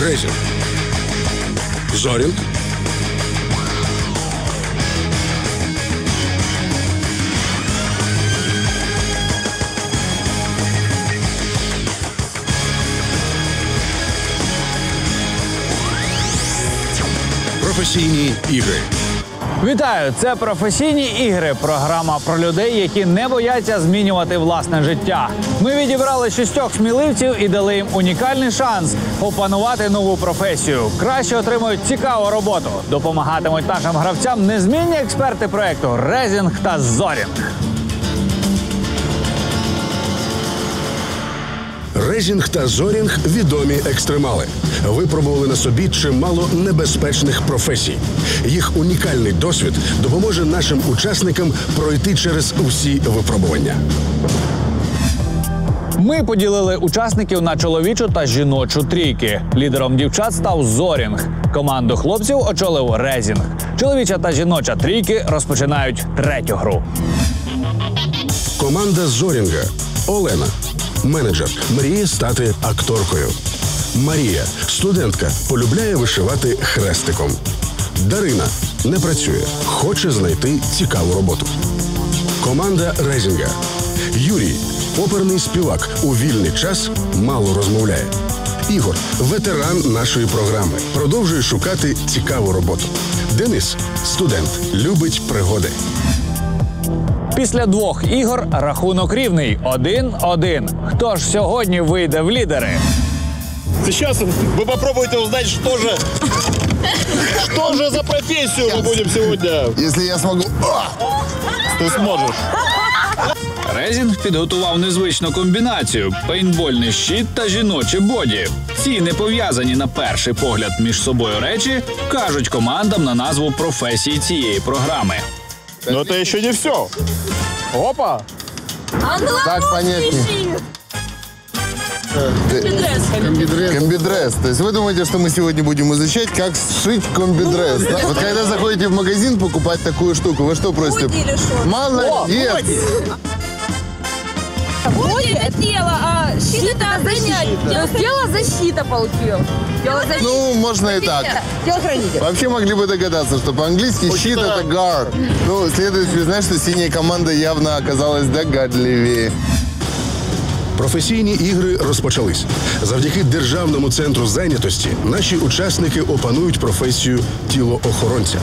Резінг. Зорінг. Професійні ігри. Вітаю! Це професійні ігри. Програма про людей, які не бояться змінювати власне життя. Ми відібрали шістьох сміливців і дали їм унікальний шанс опанувати нову професію. Краще отримують цікаву роботу. Допомагатимуть нашим гравцям незмінні експерти проекту Резінг та Зорінг. Резінг та Зорінг відомі екстремали. Випробували на собі чимало небезпечних професій. Їх унікальний досвід допоможе нашим учасникам пройти через усі випробування. Ми поділили учасників на чоловічу та жіночу трійки. Лідером дівчат став Зорінг. Команду хлопців очолив Резінг. Чоловіча та жіноча трійки розпочинають третю гру. Команда Зорінга. Олена, менеджер, мріє стати акторкою. Марія, студентка, полюбляє вишивати хрестиком. Дарина не працює, хоче знайти цікаву роботу. Команда Резінга. Юрій, оперний співак, у вільний час мало розмовляє. Ігор, ветеран нашої програми, продовжує шукати цікаву роботу. Денис, студент, любить пригоди. Після двох ігор рахунок рівний 1-1. Хто ж сьогодні вийде в лідери? Сейчас вы попробуйте узнать, что же, что же за профессию мы будем сегодня. Если я смогу... А! Ты сможешь. Резінг підготував незвичну комбінацію: пейнтбольний щит та жіноче боді. Ці не пов'язані на перший погляд між собою речі кажуть командам на назву професії цієї програми. Но это еще не все. Опа! Так понятнее. Комбидрес. Комбидрес. То есть вы думаете, что мы сегодня будем изучать, как сшить комбидрес? да? Вот когда заходите в магазин покупать такую штуку, вы что просите? Молодец! Боди это тело, а щит это занятие. Тело защита получил. Тело защита. Ну, можно и так. Телохранитель. Вообще могли бы догадаться, что по-английски щит это guard. Ну, следует признать, что синяя команда явно оказалась догадливее. Професійні ігри розпочались. Завдяки державному центру зайнятості наші учасники опанують професію тілоохоронця.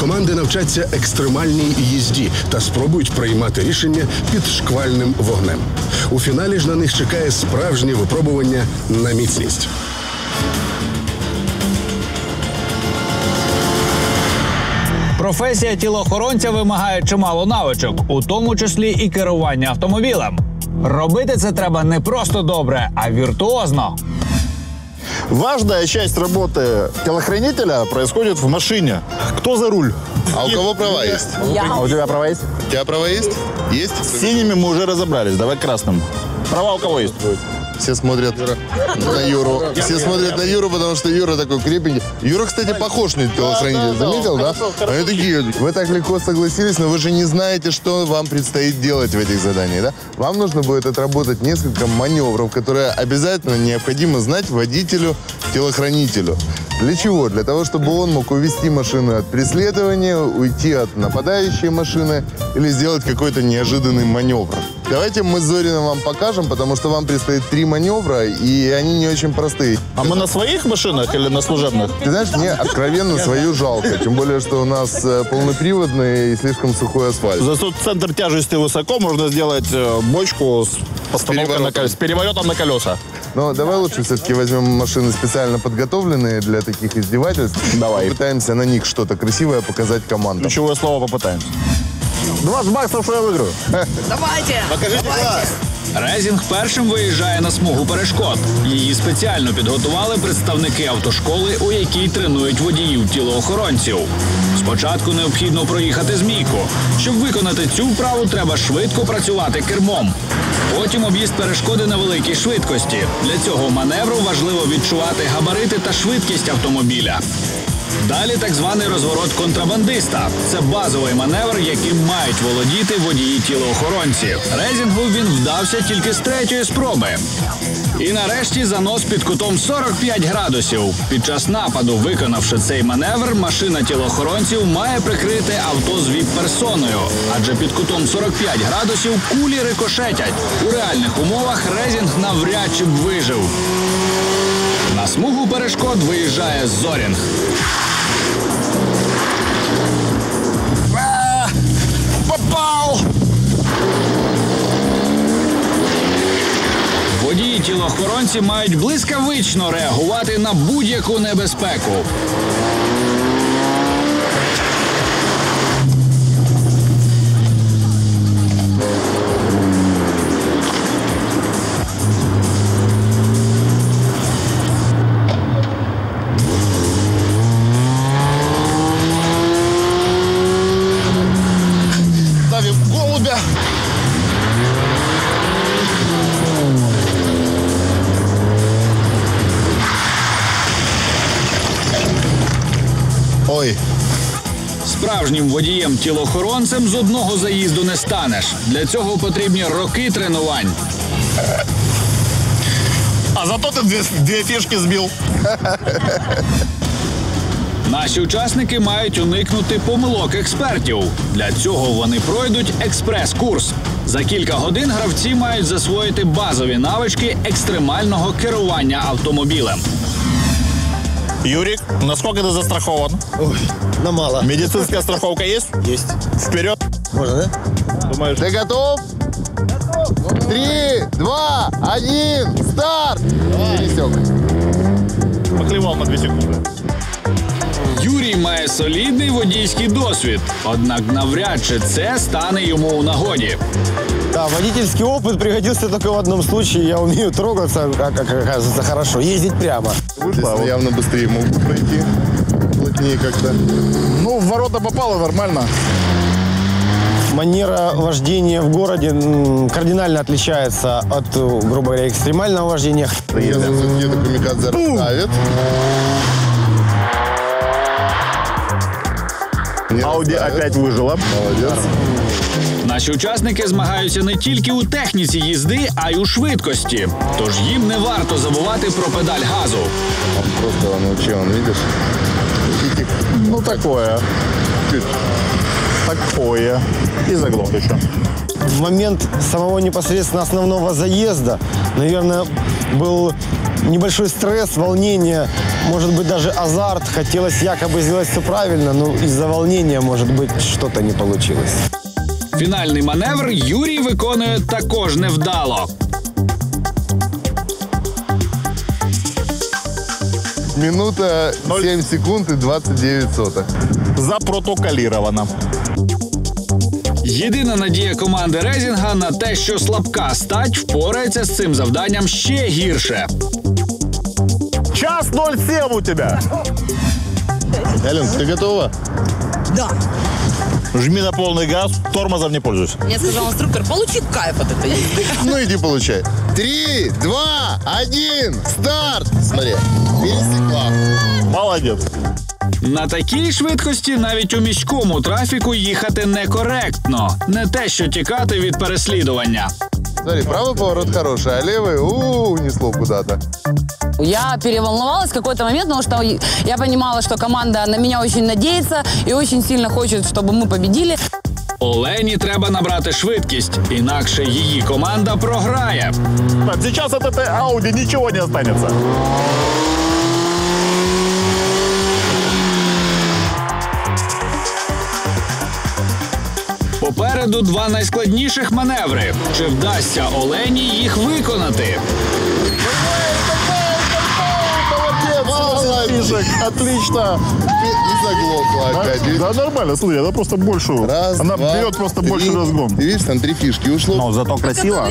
Команди навчаться екстремальній їзді та спробують приймати рішення під шквальним вогнем. У фіналі ж на них чекає справжнє випробування на міцність. Професія тілоохоронця вимагає чимало навичок, у тому числі і керування автомобілем. Робити це треба не просто добре, а віртуозно. Важная часть работы телохранителя происходит в машине. Кто за руль? А у кого права есть? А у тебя права есть? У тебя права есть? Есть? С синими мы уже разобрались. Давай к красным. Права у кого есть? Все смотрят на Юру. Все смотрят на Юру, потому что Юра такой крепенький. Юра, кстати, похож на телохранителя. Заметил, да? Они такие, вы так легко согласились, но вы же не знаете, что вам предстоит делать в этих заданиях, да? Вам нужно будет отработать несколько маневров, которые обязательно необходимо знать водителю, телохранителю. Для чего? Для того, чтобы он мог увести машину от преследования, уйти от нападающей машины или сделать какой-то неожиданный маневр. Давайте мы с Зориным вам покажем, потому что вам предстоит три маневра, и они не очень простые. А мы на своих машинах или на служебных? Ты знаешь, мне откровенно свою жалко. Тем более, что у нас э, полноприводный и слишком сухой асфальт. Зато центр тяжести высоко, можно сделать э, бочку с постановкой на переворотом. колес- с переворотом на колеса. Но давай лучше все-таки возьмем машины специально подготовленные для таких издевательств. Давай. Попытаемся на них что-то красивое показать командам. Ключевое слово попытаемся. 20 баксов, что я выиграю. Покажите класс! Резінг першим виїжджає на смугу перешкод. Її спеціально підготували представники автошколи, у якій тренують водіїв тілоохоронців. Спочатку необхідно проїхати змійку. Щоб виконати цю вправу, треба швидко працювати кермом. Потім об'їзд перешкоди на великій швидкості. Для цього маневру важливо відчувати габарити та швидкість автомобіля. Далі так званий розворот контрабандиста. Це базовий маневр, яким мають володіти водії тілоохоронці. Резінгу він вдався тільки з третьої спроби. І нарешті занос під кутом 45 градусів. Під час нападу, виконавши цей маневр, машина тілоохоронців має прикрити авто з віп-персоною, адже під кутом 45 градусів кулі рикошетять. У реальних умовах Резінг навряд чи б вижив. На смугу перешкод виїжджає Зорінг. Попав! Водії тілоохоронці мають блискавично реагувати на будь-яку небезпеку. Ой, Справжнім водієм тілоохоронцем з одного заїзду не станеш. Для цього потрібні роки тренувань. А зато ты две, две фишки сбил. Наші учасники мають уникнути помилок експертів. Для цього вони пройдуть експрес-курс. За кілька годин гравці мають засвоїти базові навички екстремального керування автомобілем. Юрик, насколько ты застрахован? Ой, на мало. Медицинская страховка есть? Есть. Вперед. Можно, да? Думаешь? ты готов? Три, два, один, старт! Пересек. Поклевал на 2 секунды. Юрій має солідний водійський досвід, однак навряд чи це стане йому у нагоді. Да, водительский опыт пригодился только в одном случае. Я умею трогаться, как, как оказывается, хорошо. Ездить прямо. Здесь явно быстрее могут пройти. Плотнее как-то. Ну, в ворота попало нормально. Манера вождения в городе кардинально отличается от, э, грубо говоря, экстремального вождения. Если все-таки это камикадзе расставит. Не Ауди опять выжила. Молодец. Наші учасники змагаються не тільки у техніці їзди, а й у швидкості. Тож їм не варто забувати про педаль газу. Он просто, ну, че, он, видишь? Тик-тик. Ну, такое. Такое. И заглох еще. В момент самого непосредственно основного заезда, наверное, был небольшой стресс, волнение, может быть, даже азарт. Хотелось якобы сделать все правильно, но из-за волнения, может быть, что-то не получилось. Фінальний маневр Юрій виконує також невдало. Минута Ноль. 7 секунд и 29 соток. Запротоколировано. Єдина надія команди Резінга на те, що слабка стать впорається з цим завданням ще гірше. Час 07 у тебя. Ален, ты готова? Жми на полный газ, тормозом не пользуйся. Мне сказал инструктор, получи кайф от этой езды. Ну иди получай. Три, два, один, старт! Смотри, пересекла. Молодец. На такій швидкості навіть у міському трафіку їхати некоректно, не те, що тікати від переслідування. Смотри, правый поворот хороший, а левый у унесло куда-то. Я переволновалась в какой-то момент, потому что я понимала, что команда на меня очень надеется и очень сильно хочет, чтобы мы победили. Олені треба набрати швидкість, інакше її команда програє. Так, сейчас от этой Ауди ничего не останется. Попереду два найскладніших маневри. Чи вдасться Олені їх виконати? Молодец! Отлично. И, и заглохла опять. видишь? Да, нормально, смотри, она просто больше. Раз, она два, берет просто три. больше разгон. Ты видишь, там три фишки ушло. Но зато красиво.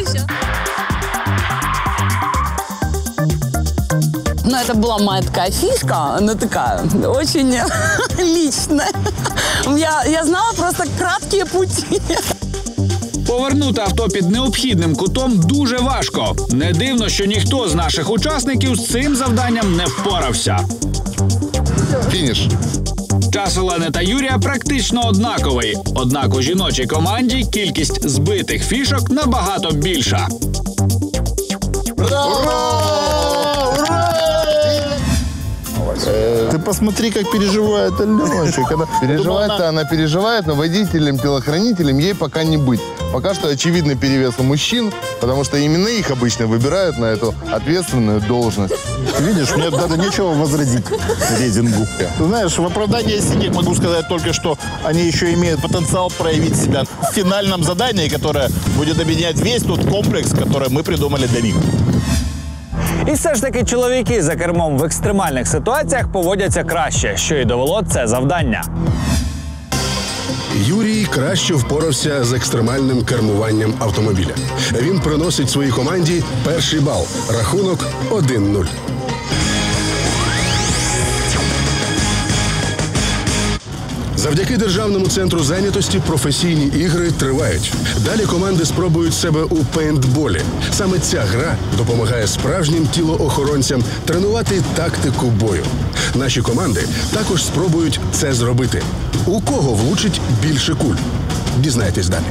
Но это была моя такая фишка, она такая очень личная. Я, я знала просто краткие пути. Повернути авто під необхідним кутом дуже важко. Не дивно, що ніхто з наших учасників з цим завданням не впорався. Финиш. Час Олени та Юрія практично однаковий. Однак у жіночій команді кількість збитих фішок набагато більша. Ты посмотри, как переживает Аленочек. Она- Переживает-то она переживает, но водителем, телохранителем ей пока не быть. Пока что очевидный перевес у мужчин, потому что именно их обычно выбирают на эту ответственную должность. Видишь, мне даже нечего возразить рейтингу. Знаешь, в оправдании синих могу сказать только, что они еще имеют потенциал проявить себя в финальном задании, которое будет объединять весь тот комплекс, который мы придумали для них. І все ж таки чоловіки за кермом в екстремальних ситуаціях поводяться краще, що й довело це завдання. Юрій краще впорався з екстремальним кермуванням автомобіля. Він приносить своїй команді перший бал. Рахунок 1-0. Завдяки державному центру зайнятості професійні ігри тривають. Далі команди спробують себе у пейнтболі. Саме ця гра допомагає справжнім тілоохоронцям тренувати тактику бою. Наші команди також спробують це зробити. У кого влучить більше куль? Дізнайтесь далі.